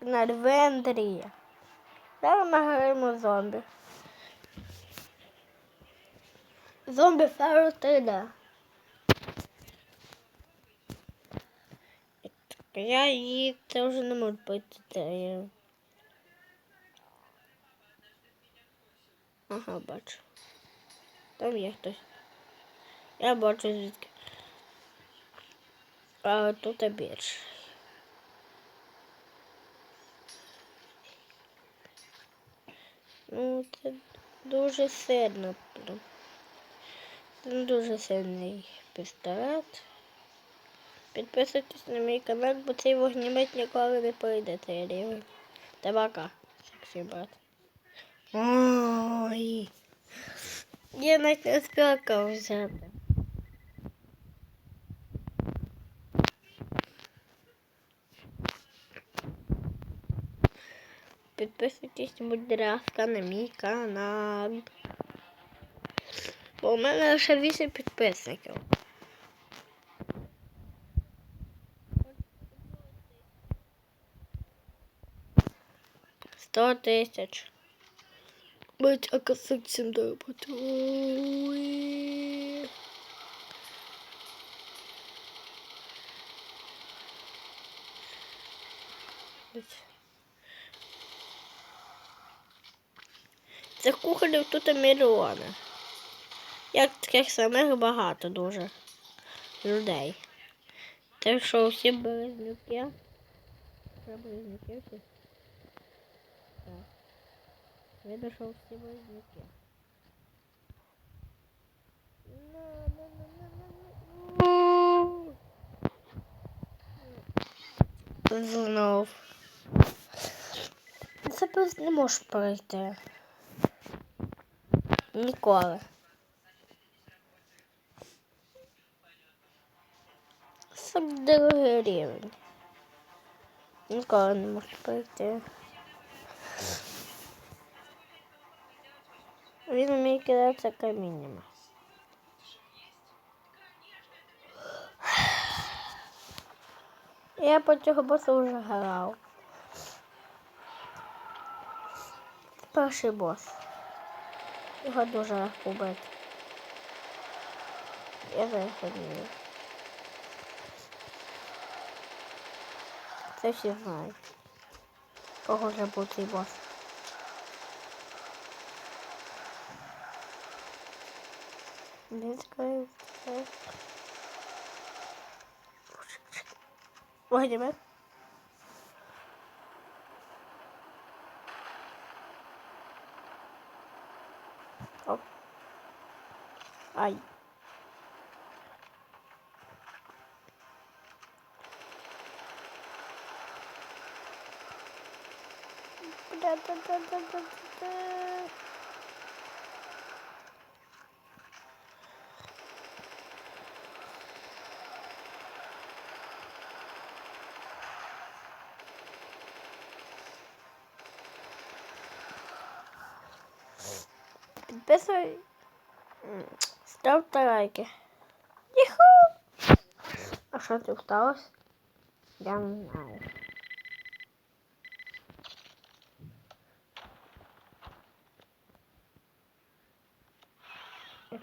На Андрія. Зараз ми граємо зомбі. Зомбі 3D. Я її це вже не можу пойти. Ага, бачу. Там є хтось. Я бачу звідки. А тут більше. Ну, це дуже сильно. Це дуже сильний пістолет. Підписуйтесь на мій канал, бо цей вогнемет ніколи не пройде цей рівень. Табака, сексі брат. Ой. Я навіть не скакав взяти. Підписуйтесь, будь ласка, на мій канал. Бо у мене лише 8 підписників. Сто тисяч. Быть, а косыцем да Ой. Цих кухарів тут мільйони. Як таких самих багато дуже людей. Те, що всі близнюки. Це близнюки всі. Так. Видно, що всі близнюки. Знов. Це просто не можеш пройти. Ніколи. Сам другий рівень. Ніколи не можеш пройти. Він вміє кидатися каміннями. Я по цього босу вже грав. Перший бос. Його дуже легко вбити. Я подію. Це всі знають. Кого вже був цей бос. Hop. Ay. da da da da da. Підписуй. Ставте лайки. Юху! А що тут сталося? Я не знаю. І.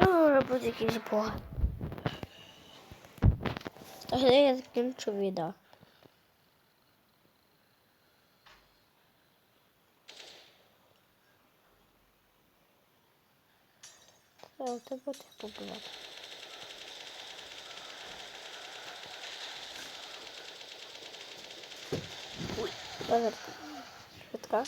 Może być jakieś błąd. Ale ja skończę wideo. Це це буде побувати. Зарядка. Швидка.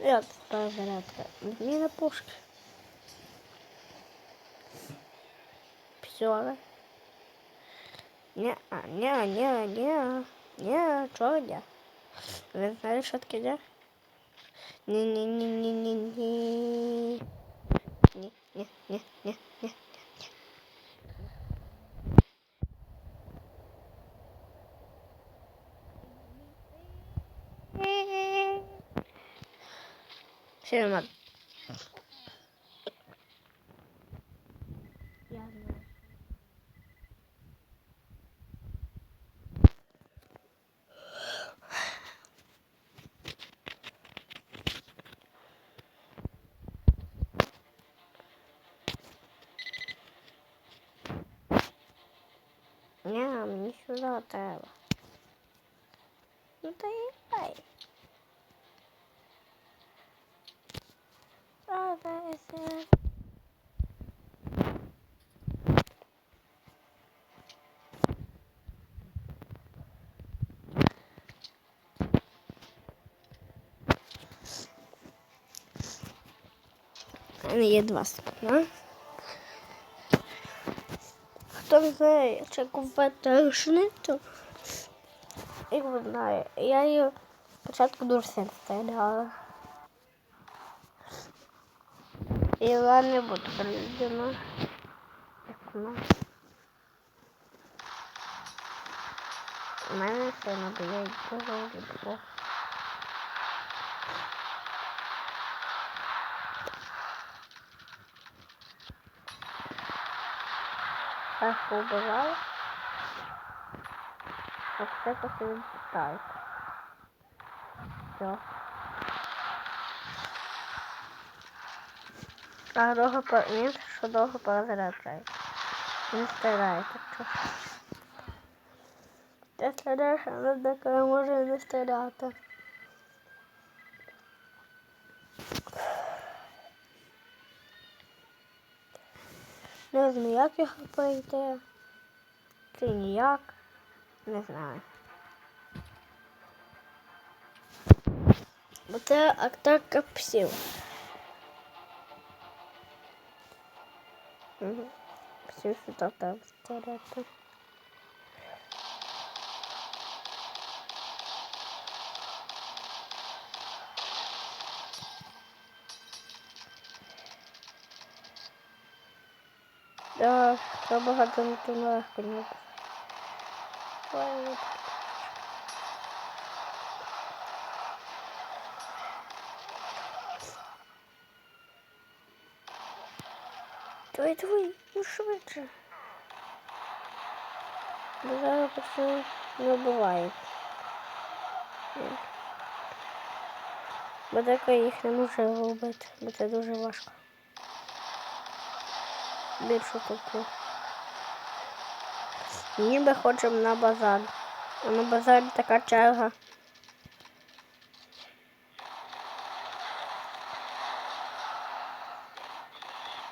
Як та зарядка? Відміна пушки. Псьоли. Ні, ні, ні, ні, ні, чого ні? Ви знаєте, що таке ні? Ні, ні, ні, ні, ні, ні. Ні, ні, ні, ні, ні. Ще нема. Я знаю. Ні, мені сюди треба. Ну та їхай. Радайся. У мене є два стакана. Чи купити рушницю, ви знаєте, я її спочатку дуже сильно стріляла. І я не буду перейдена. Як вона. У мене сильно біля цього відбув. Так побивала. Ось це поки він питає. Все. А довго по... Він що довго перезаряджає. Він так що. Ти але деколи може не стріляти. Не знаю, як його пройти. Чи ніяк. Не знаю. Бо це акторка псів. Угу. Псів сюди там стріляти. Це багато легко не. Ой, Давай, давай, ну швидше. Зараз почну не вбивають. Бо деколи їх не може вбити, бо це дуже важко. Більшу таку. Ніби хочемо на базар. А на базарі така черга.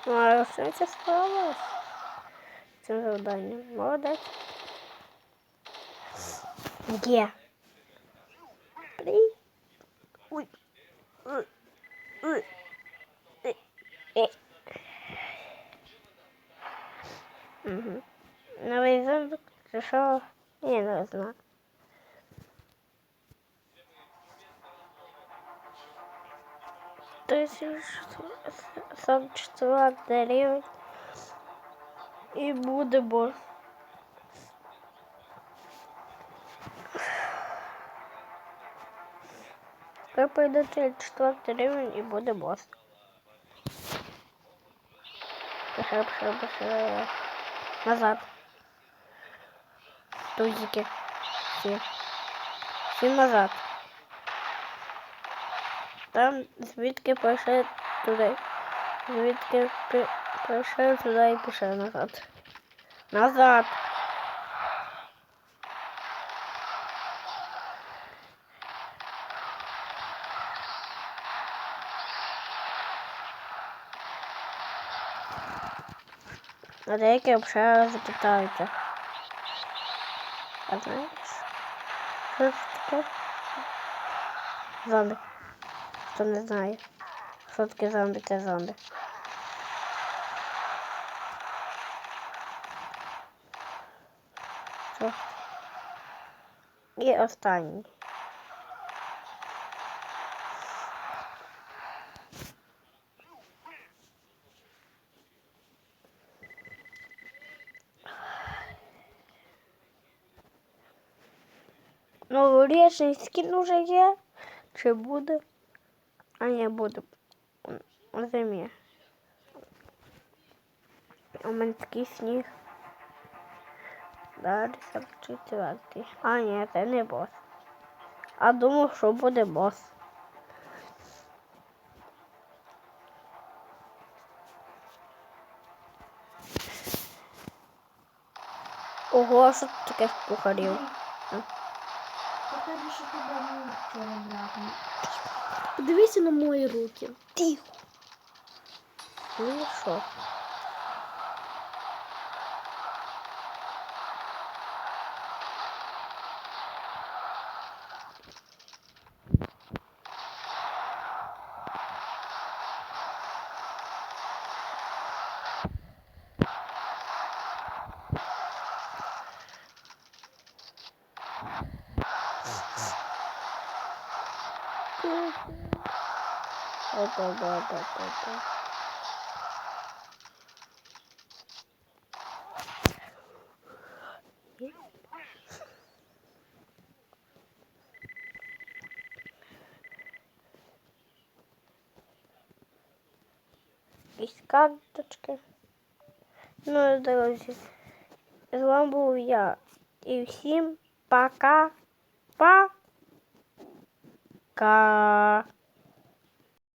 Ну, а Росинця справилась з цим завданням. Молодець. Є. При. Ой. Ой. Ой. Угу. Новий зомбик, чи що? Я не знаю. Тисяч сам четвертий рівень. І буде бос. Ви пройдете четвертий рівень і буде бос. Пошли, пошли, пошли. Назад. Тузики. Всі. Всі назад. Там звідки пройшли туди. Звідки пройшли туди і пішли назад. Назад. А деякі взагалі запитаються. А знаєш? Що це таке? Зомбі. Хто не знає. Що таке зомбі, це Новорічний скін уже є? Чи буде? А ні, буде. Зимі. У мене такий сніг. Далі 44. А, ні, це не бос. А думав, що буде бос. Ого, що тут таке в кухарів? Що ти давно вчора брати. Подивися на мої руки. Тихо. Ну і що? Да-да-да-да-да. Якісь карточки. Ну, друзі, з вами був я. І всім пока. Пока.